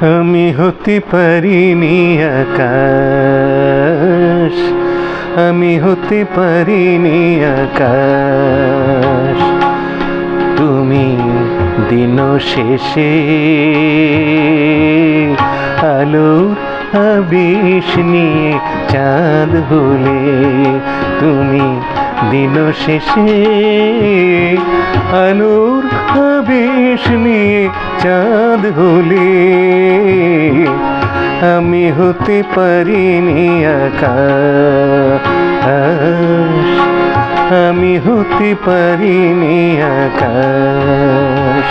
আমি হতে পারিনি আকাশ। আমি হতে পারি পারিনি আকাশ। তুমি দিন শেষে আলোর আবেশ নিয়ে চাঁদ হলে তুমি দিন শেষে আলোর আবেশ নিয়ে চাঁদ হলে আমি হতে পারিনি আকাশ। আমি হতে পারিনি আকাশ।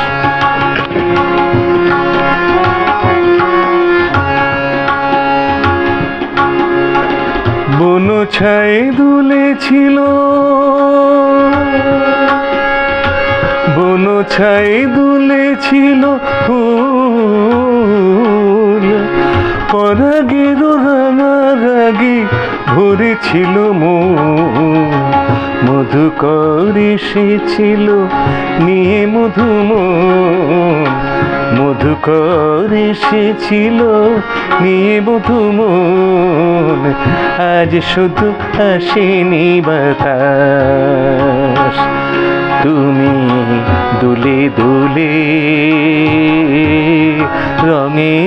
বন ছায় দুলেছিল বন ছায় দুলেছিল ফুল পরাগের রাঙারাগি ভরেছিল মধুকর এসেছিল নিয়ে মধুমন। মধুকর এসেছিল নিয়ে মধুমন। আজ শুধু আসেনি বাতাস। তুমি দুলে দুলে রঙের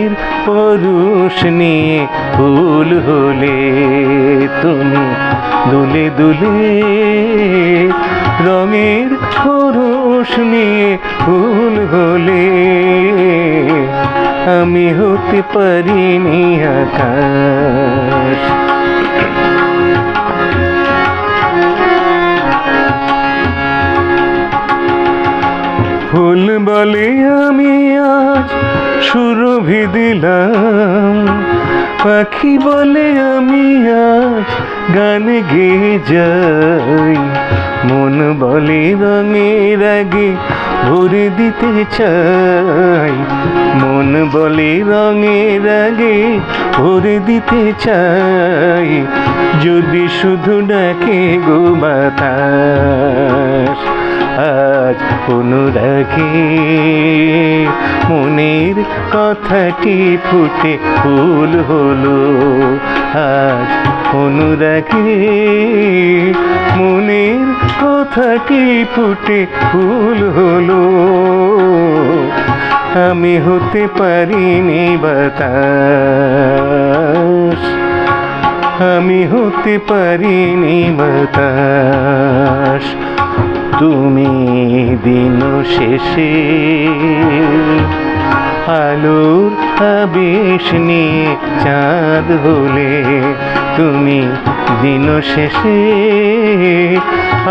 পরুষ নিয়ে ফুল হলে তুমি দুলে দুলে রঙের পরুষ নিয়ে ফুল হলে আমি হতে পারিনি আকাশ। ফুল বলে আমি আজ সুরভি দিলাম। পাখি বলে আমি আজ গান গেয়ে যাই। মন বলে রঙের আগে ভরে দিতে চাই। মন বলে রঙের আগে ভরে দিতে চাই। যদি শুধু ডাকে গো বাতাস অনুরাগে মনের কথাটি ফুটে, ফুল হলো আজ অনুরাগে। মনের কথাটি ফুটে, ফুল হলো আমি হতে পারিনি বাতাস। আমি হতে পারিনি বাতাস। তুমি দিন শেষে আলোর আবেশ নিয়ে চাঁদ হলে তুমি দিন শেষে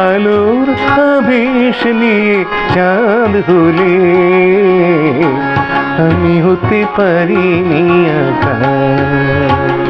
আলোর আবেশ নিয়ে চাঁদ হলে আমি হতে পারিনি আকাশ।